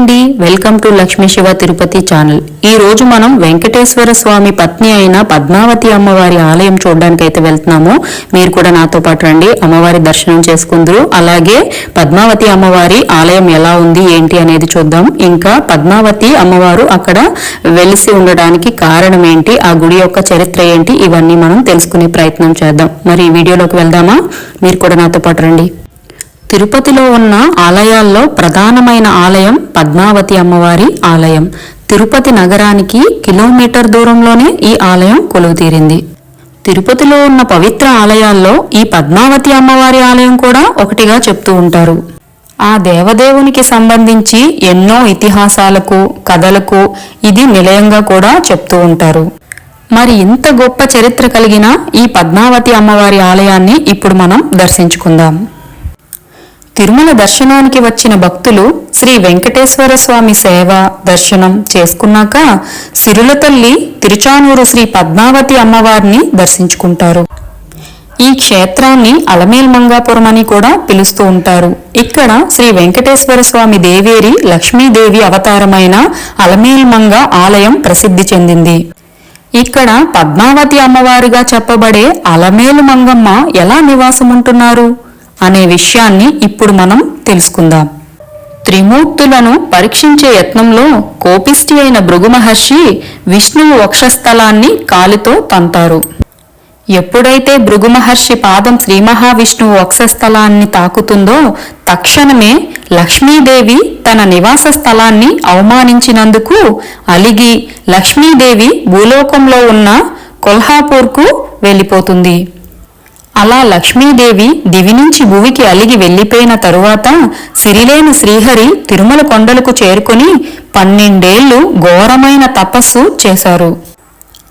అండి. Welcome to Lakshmi Siva Tirupati channel ఈ రోజు మనం వెంకటేశ్వర స్వామి పత్ని అయిన పద్మావతి అమ్మవారి ఆలయం చూడడానికి అయితే వెళ్తున్నాము. మీరు కూడా నాతో పాటు రండి. అమ్మవారి దర్శనం చేసుకుందరు. అలాగే పద్మావతి అమ్మవారి ఆలయం ఎలా ఉంది ఏంటి అనేది చూద్దాం. ఇంకా పద్మావతి అమ్మవారు అక్కడ వెలిసి ఉండడానికి కారణం ఏంటి ఆ గుడి యొక్క చరిత్ర ఏంటి ఇవన్నీ మనం తెలుసుకునే ప్రయత్నం చేద్దాం. మరి ఈ వీడియోలోకి వెళ్దామా? మీరు కూడా నాతో పాటు రండి. తిరుపతిలో ఉన్న ఆలయాల్లో ప్రధానమైన ఆలయం పద్మావతి అమ్మవారి ఆలయం. తిరుపతి నగరానికి కిలోమీటర్ దూరంలోనే ఈ ఆలయం కొలువుతీరింది. తిరుపతిలో ఉన్న పవిత్ర ఆలయాల్లో ఈ పద్మావతి అమ్మవారి ఆలయం కూడా ఒకటిగా చెప్తూ ఉంటారు. ఆ దేవదేవునికి సంబంధించి ఎన్నో ఇతిహాసాలకు కథలకు ఇది నిలయంగా కూడా చెప్తూ ఉంటారు. మరి ఇంత గొప్ప చరిత్ర కలిగిన ఈ పద్మావతి అమ్మవారి ఆలయాన్ని ఇప్పుడు మనం దర్శించుకుందాం. తిరుమల దర్శనానికి వచ్చిన భక్తులు శ్రీ వెంకటేశ్వర స్వామి సేవ దర్శనం చేసుకున్నాక సిరుల తల్లి తిరుచానూరు శ్రీ పద్మావతి అమ్మవారిని దర్శించుకుంటారు. ఈ క్షేత్రాన్ని అలమేల్ మంగాపురం అని కూడా పిలుస్తూ ఉంటారు. ఇక్కడ శ్రీ వెంకటేశ్వర స్వామి దేవేరి లక్ష్మీదేవి అవతారమైన అలమేల్ మంగ ఆలయం ప్రసిద్ధి చెందింది. ఇక్కడ పద్మావతి అమ్మవారుగా చెప్పబడే అలమేలు మంగమ్మ ఎలా నివాసముంటున్నారు? అనే విషయాన్ని ఇప్పుడు మనం తెలుసుకుందాం. త్రిమూర్తులను పరీక్షించే యత్నంలో కోపిష్టి అయిన భృగుమహర్షి విష్ణువు వక్షస్థలాన్ని కాలితో తంతారు. ఎప్పుడైతే భృగుమహర్షి పాదం శ్రీ మహావిష్ణువు వక్షస్థలాన్ని తాకుతుందో తక్షణమే లక్ష్మీదేవి తన నివాస స్థలాన్ని అవమానించినందుకు అలిగి లక్ష్మీదేవి భూలోకంలో ఉన్న కొల్హాపూర్కు వెళ్ళిపోతుంది. అలా లక్ష్మీదేవి దివి నుంచి భువికి అలిగి వెళ్ళిపోయిన తరువాత సిరిలేని శ్రీహరి తిరుమల కొండలకు చేరుకుని పన్నెండేళ్ళు ఘోరమైన తపస్సు చేశారు.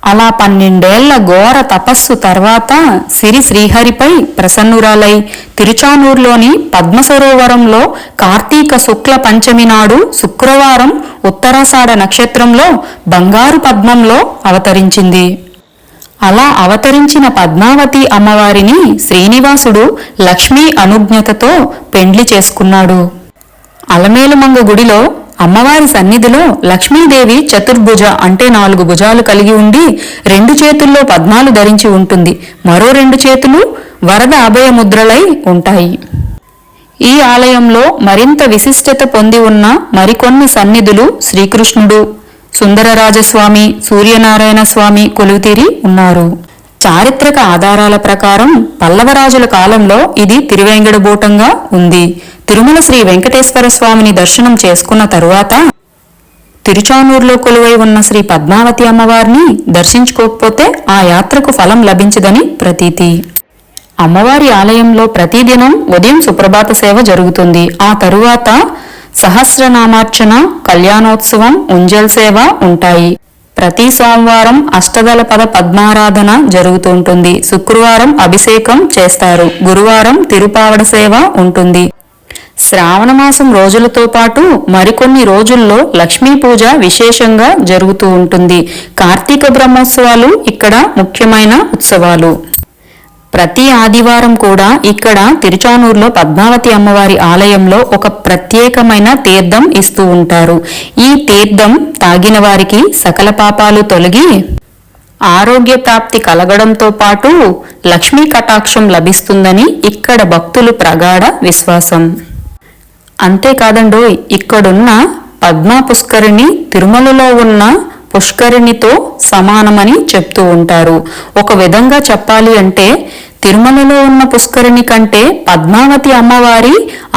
అలా పన్నెండేళ్ళ ఘోర తపస్సు తర్వాత సిరి శ్రీహరిపై ప్రసన్నురాలై తిరుచానూరులోని పద్మసరోవరంలో కార్తీక శుక్ల పంచమి నాడు శుక్రవారం ఉత్తరాషాఢ నక్షత్రంలో బంగారు పద్మంలో అవతరించింది. అలా అవతరించిన పద్మావతి అమ్మవారిని శ్రీనివాసుడు లక్ష్మీ అనుజ్ఞతతో పెండ్లి చేసుకున్నాడు. అలమేలుమంగ గుడిలో అమ్మవారి సన్నిధిలో లక్ష్మీదేవి చతుర్భుజ అంటే నాలుగు భుజాలు కలిగి ఉండి రెండు చేతుల్లో పద్మాలు ధరించి ఉంటుంది. మరో రెండు చేతులు వరద అభయ ముద్రలై ఉంటాయి. ఈ ఆలయంలో మరింత విశిష్టత పొంది ఉన్న మరికొన్ని సన్నిధులు శ్రీకృష్ణుడు సుందరరాజస్వామి సూర్యనారాయణ స్వామి కొలువుతీరి ఉన్నారు. చారిత్రక ఆధారాల ప్రకారం పల్లవరాజుల కాలంలో ఇది తిరువేంగడబూటంగా ఉంది. తిరుమల శ్రీ వెంకటేశ్వర స్వామిని దర్శనం చేసుకున్న తరువాత తిరుచానూరులో కొలువై ఉన్న శ్రీ పద్మావతి అమ్మవారిని దర్శించుకోకపోతే ఆ యాత్రకు ఫలం లభించదని ప్రతీతి. అమ్మవారి ఆలయంలో ప్రతిదినం ఉదయం సుప్రభాత సేవ జరుగుతుంది. ఆ తరువాత సహస్రనామార్చన కళ్యాణోత్సవం ఉంజల్ సేవ ఉంటాయి. ప్రతి సోమవారం అష్టదళపద పద్మారాధన జరుగుతుంటుంది. శుక్రవారం అభిషేకం చేస్తారు. గురువారం తిరుపావడ సేవ ఉంటుంది. శ్రావణ మాసం రోజులతో పాటు మరికొన్ని రోజుల్లో లక్ష్మీ పూజ విశేషంగా జరుగుతూ ఉంటుంది. కార్తీక బ్రహ్మోత్సవాలు ఇక్కడ ముఖ్యమైన ఉత్సవాలు. ప్రతి ఆదివారం కూడా ఇక్కడ తిరుచానూరులో పద్మావతి అమ్మవారి ఆలయంలో ఒక ప్రత్యేకమైన తీర్థం ఇస్తూ ఉంటారు. ఈ తీర్థం తాగిన వారికి సకల పాపాలు తొలగి ఆరోగ్య ప్రాప్తి కలగడంతో పాటు లక్ష్మీ కటాక్షం లభిస్తుందని ఇక్కడ భక్తులు ప్రగాఢ విశ్వాసం. అంతేకాదండోయ్ ఇక్కడున్న పద్మా పుష్కరిణి తిరుమలలో ఉన్న పుష్కరిణితో సమానమని చెప్తూ ఉంటారు. ఒక విధంగా చెప్పాలి అంటే తిరుమలలో ఉన్న పుష్కరిణి కంటే పద్మావతి అమ్మవారి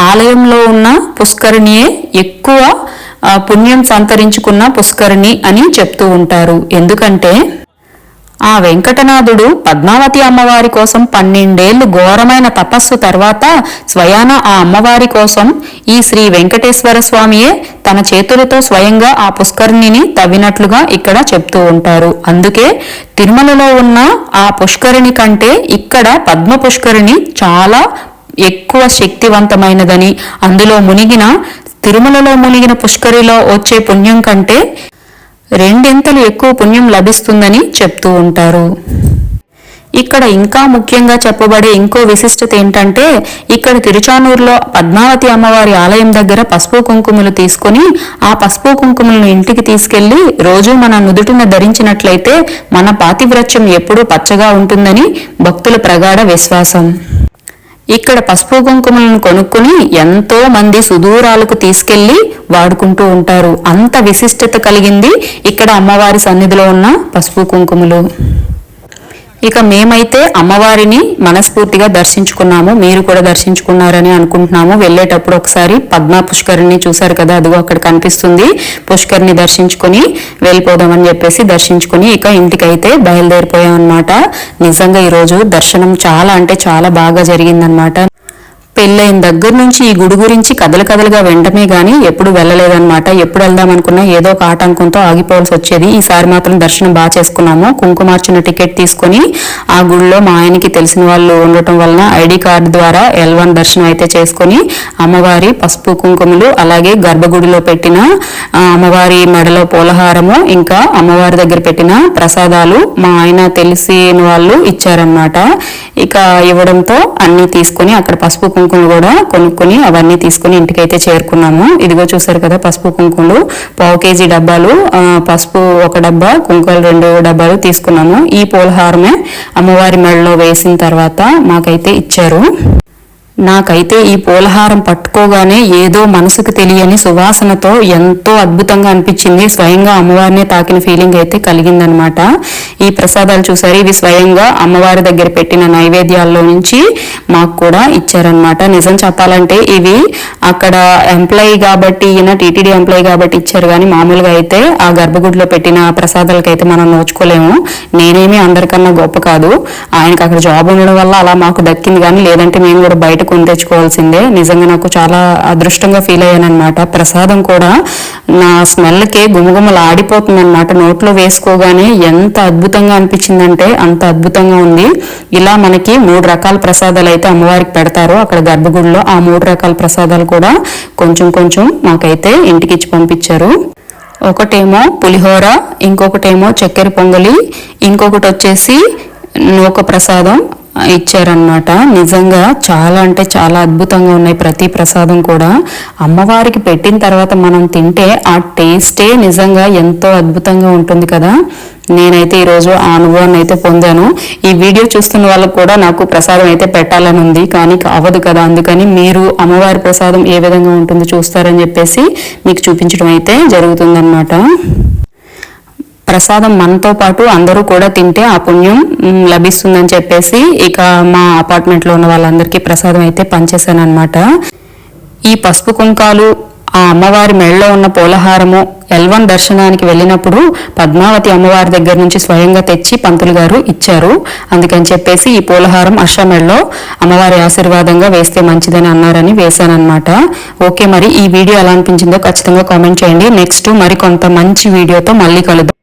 ఆలయంలో ఉన్న పుష్కరిణియే ఎక్కువ పుణ్యం సంతరించుకున్న పుష్కరిణి అని చెప్తూ ఉంటారు. ఎందుకంటే ఆ వెంకటనాథుడు పద్మావతి అమ్మవారి కోసం పన్నెండేళ్ళు ఘోరమైన తపస్సు తర్వాత స్వయాన ఆ అమ్మవారి కోసం ఈ శ్రీ వెంకటేశ్వర స్వామియే తన చేతులతో స్వయంగా ఆ పుష్కరిణిని తవ్వినట్లుగా ఇక్కడ చెప్తూ ఉంటారు. అందుకే తిరుమలలో ఉన్న ఆ పుష్కరిణి కంటే ఇక్కడ పద్మ పుష్కరిణి చాలా ఎక్కువ శక్తివంతమైనదని అందులో మునిగిన తిరుమలలో మునిగిన పుష్కరిలో వచ్చే పుణ్యం కంటే రెండింతలు ఎక్కువ పుణ్యం లభిస్తుందని చెప్తూ ఉంటారు. ఇక్కడ ఇంకా ముఖ్యంగా చెప్పబడే ఇంకో విశిష్టత ఏంటంటే ఇక్కడ తిరుచానూరులో పద్మావతి అమ్మవారి ఆలయం దగ్గర పసుపు కుంకుమలు తీసుకొని ఆ పసుపు కుంకుమలను ఇంటికి తీసుకెళ్ళి రోజు మన నుదుటిన ధరించినట్లయితే మన పాతివ్రత్యం ఎప్పుడూ పచ్చగా ఉంటుందని భక్తుల ప్రగాఢ విశ్వాసం. ఇక్కడ పసుపు కుంకుమలను కొనుక్కుని ఎంతో మంది సుదూరాలకు తీసుకెళ్ళి వాడుకుంటూ ఉంటారు. అంత విశిష్టత కలిగింది ఇక్కడ అమ్మవారి సన్నిధిలో ఉన్న పసుపు కుంకుమలు. ఇక మేమైతే అమ్మవారిని మనస్ఫూర్తిగా దర్శించుకున్నాము మీరు కూడా దర్శించుకున్నారని అనుకుంటున్నాము. వెళ్ళేటప్పుడు ఒకసారి పద్మా పుష్కరిని చూశారు కదా అదిగో అక్కడ కనిపిస్తుంది. పుష్కరిని దర్శించుకుని వెళ్ళిపోదామని చెప్పేసి దర్శించుకుని ఇక ఇంటికైతే బయలుదేరిపోయాం అనమాట నిజంగా ఈరోజు దర్శనం చాలా అంటే చాలా బాగా జరిగిందనమాట పెళ్ళైన దగ్గర నుంచి ఈ గుడి గురించి కథలు కథలుగా వెంటనే గానీ ఎప్పుడు వెళ్ళలేదన్నమాట. ఎప్పుడు వెళ్దాం అనుకున్నా ఏదో ఒక ఆటంకంతో ఆగిపోవాల్సి వచ్చేది. ఈసారి మాత్రం దర్శనం బాగా చేసుకున్నాము. కుంకుమార్చిన టికెట్ తీసుకొని ఆ గుడిలో మా ఆయనకి తెలిసిన వాళ్ళు ఉండటం వలన ఐడి కార్డు ద్వారా ఎల్ వన్ దర్శనం అయితే చేసుకొని అమ్మవారి పసుపు కుంకుమలు అలాగే గర్భగుడిలో పెట్టిన అమ్మవారి మెడలో పూలహారము ఇంకా అమ్మవారి దగ్గర పెట్టిన ప్రసాదాలు మా ఆయన తెలిసిన వాళ్ళు ఇచ్చారనమాట ఇక ఇవ్వడంతో అన్ని తీసుకొని అక్కడ పసుపు కుంకుమ కుంకుమలు కూడా కొనుక్కొని అవన్నీ తీసుకొని ఇంటికైతే చేరుకున్నాము. ఇదిగో చూసారు కదా పసుపు కుంకుమలు పావు కేజీ డబ్బాలు పసుపు ఒక డబ్బా కుంకుమలు రెండు డబ్బాలు తీసుకున్నాము. ఈ పూలహారమే అమ్మవారి మెడలో వేసిన తర్వాత మాకైతే ఇచ్చారు. నాకైతే ఈ పూలహారం పట్టుకోగానే ఏదో మనసుకు తెలియని సువాసనతో ఎంతో అద్భుతంగా అనిపించింది. స్వయంగా అమ్మవారినే తాకిన ఫీలింగ్ అయితే కలిగిందనమాట. ఈ ప్రసాదాలు చూసారు. ఇవి స్వయంగా అమ్మవారి దగ్గర పెట్టిన నైవేద్యాల్లో నుంచి మాకు కూడా ఇచ్చారనమాట. నిజం చెప్పాలంటే ఇవి అక్కడ ఎంప్లాయీ కాబట్టి ఈయన టీటీడీ ఎంప్లాయీ కాబట్టి ఇచ్చారు. కానీ మామూలుగా అయితే ఆ గర్భగుడిలో పెట్టిన ప్రసాదాలకైతే మనం నోచుకోలేము. నేనేమి అందరికన్నా గొప్ప కాదు. ఆయనకు అక్కడ జాబ్ ఉండడం వల్ల అలా మాకు దక్కింది. కానీ లేదంటే మేము కూడా బయటకు కొని తెచ్చుకోవాల్సిందే. నిజంగా నాకు చాలా అదృష్టంగా ఫీల్ అయ్యాను అనమాట ప్రసాదం కూడా నా స్మెల్కే గుమగుమలు ఆడిపోతుంది అనమాట నోట్లో వేసుకోగానే ఎంత అద్భుతంగా అనిపించిందంటే అంత అద్భుతంగా ఉంది. ఇలా మనకి మూడు రకాల ప్రసాదాలు అయితే అమ్మవారికి పెడతారు. అక్కడ గర్భగుడిలో ఆ మూడు రకాల ప్రసాదాలు కూడా కొంచెం కొంచెం మాకైతే ఇంటికి ఇచ్చి పంపించారు. ఒకటేమో పులిహోర ఇంకొకటేమో చక్కెర పొంగలి ఇంకొకటి వచ్చేసి నూక ప్రసాదం ఇచ్చారనమాట నిజంగా చాలా అంటే చాలా అద్భుతంగా ఉన్నాయి ప్రతి ప్రసాదం కూడా. అమ్మవారికి పెట్టిన తర్వాత మనం తింటే ఆ టేస్టే నిజంగా ఎంతో అద్భుతంగా ఉంటుంది కదా. నేనైతే ఈరోజు ఆ అనుభవాన్ని అయితే పొందాను. ఈ వీడియో చూస్తున్న వాళ్ళకు కూడా నాకు ప్రసాదం అయితే పెట్టాలని ఉంది. కానీ అవ్వదు కదా. అందుకని మీరు అమ్మవారి ప్రసాదం ఏ విధంగా ఉంటుందో చూస్తారని చెప్పేసి మీకు చూపించడం అయితే జరుగుతుందన్నమాట. ప్రసాదం మనతో పాటు అందరూ కూడా తింటే ఆ పుణ్యం లభిస్తుందని చెప్పేసి ఇక మా అపార్ట్మెంట్లో ఉన్న వాళ్ళందరికీ ప్రసాదం అయితే పనిచేశానమాట అనమాట ఈ పసుపు కుంకాలు ఆ అమ్మవారి మెడలో ఉన్న పూలహారము ఎల్వన్ దర్శనానికి వెళ్ళినప్పుడు పద్మావతి అమ్మవారి దగ్గర నుంచి స్వయంగా తెచ్చి పంతులు గారు ఇచ్చారు. అందుకని చెప్పేసి ఈ పూలహారం అర్ష మెడలో అమ్మవారి ఆశీర్వాదంగా వేస్తే మంచిదని అన్నారని వేశానమాట ఓకే మరి ఈ వీడియో ఎలా అనిపించిందో ఖచ్చితంగా కామెంట్ చేయండి. నెక్స్ట్ మరి కొంత మంచి వీడియోతో మళ్ళీ కలుద్దాం.